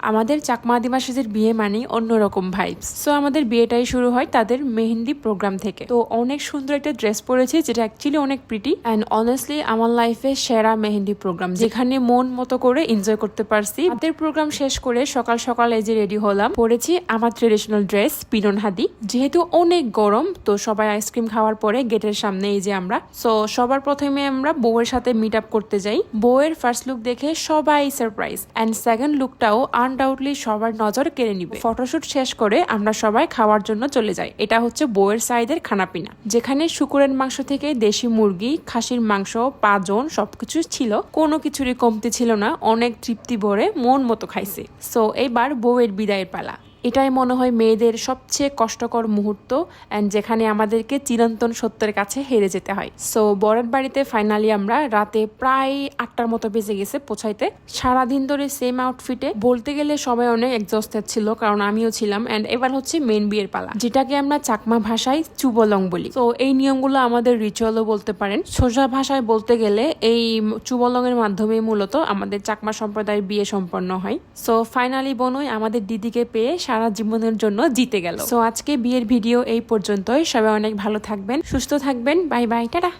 আমাদের চাকমা আদিবাসীদের বিয়ে মানে অন্যরকম ভাইবস সো আমাদের বিয়েটাই শুরু হয় তাদের মেহেন্দি প্রোগ্রাম থেকে। তো অনেক সুন্দর একটা ড্রেস পরেছি, যেটা অ্যাকচুয়ালি অনেক প্রিটি অ্যান্ড অনেস্টলি আমার লাইফে সেরা মেহেন্দি প্রোগ্রাম যেখানে মন মতো করে এনজয় করতে পারছি। আমাদের প্রোগ্রাম শেষ করে সকাল সকাল এই যে রেডি হলাম, পরেছি আমার ট্রেডিশনাল ড্রেস পিনন হাদি। যেহেতু অনেক গরম, তো সবাই আইসক্রিম খাওয়ার পরে গেটের সামনে এই যে আমরা। সো সবার প্রথমে আমরা বউয়ের সাথে মিট আপ করতে যাই। বউয়ের ফার্স্ট লুক দেখে সবাই সারপ্রাইজ অ্যান্ড সেকেন্ড লুকটাও আনডাউটলি সবার নজর কেড়ে নিবে। ফটোশুট শেষ করে আমরা সবাই খাওয়ার জন্য চলে যাই। এটা হচ্ছে বউয়ের সাইডের খানাপিনা। যেখানে শুকুরের মাংস থেকে দেশি মুরগি, খাসির মাংস, পাজন সবকিছু ছিল। কোনো কিছুরই কমতি ছিল না। অনেক তৃপ্তি ভরে মন মতো খাইছে। সো এবার বউয়ের বিদায়ের পালা। এটাই মনে হয় মেয়েদের সবচেয়ে কষ্টকর মুহূর্ত অ্যান্ড যেখানে আমাদেরকে চিরন্তন সত্যের কাছে হেরে যেতে হয়। সো বরের বাড়িতে ফাইনালি আমরা রাতে প্রায় আটটার মতো বেজে গেছে পৌঁছাইতে। সারাদিন ধরে সেম আউটফিটে বলতে গেলে সবাই অনেক এক্সস্টেড ছিল কারণ আমিও ছিলাম অ্যান্ড এবার হচ্ছে মেন বিয়ের পালা। যেটাকে আমরা চাকমা ভাষায় চুবলং বলি। তো এই নিয়মগুলো আমাদের রিচুয়ালও বলতে পারেন। সোজা ভাষায় বলতে গেলে এই চুবলং এর মাধ্যমে মূলত আমাদের চাকমা সম্প্রদায়ের বিয়ে সম্পন্ন হয়। সো ফাইনালি বোনই আমাদের দিদিকে পেয়ে সারা জীবনের জন্য জিতে গেল। সো আজকে বিয়ের ভিডিও এই পর্যন্তই। সবাই অনেক ভালো থাকবেন, সুস্থ থাকবেন। Bye bye, tata.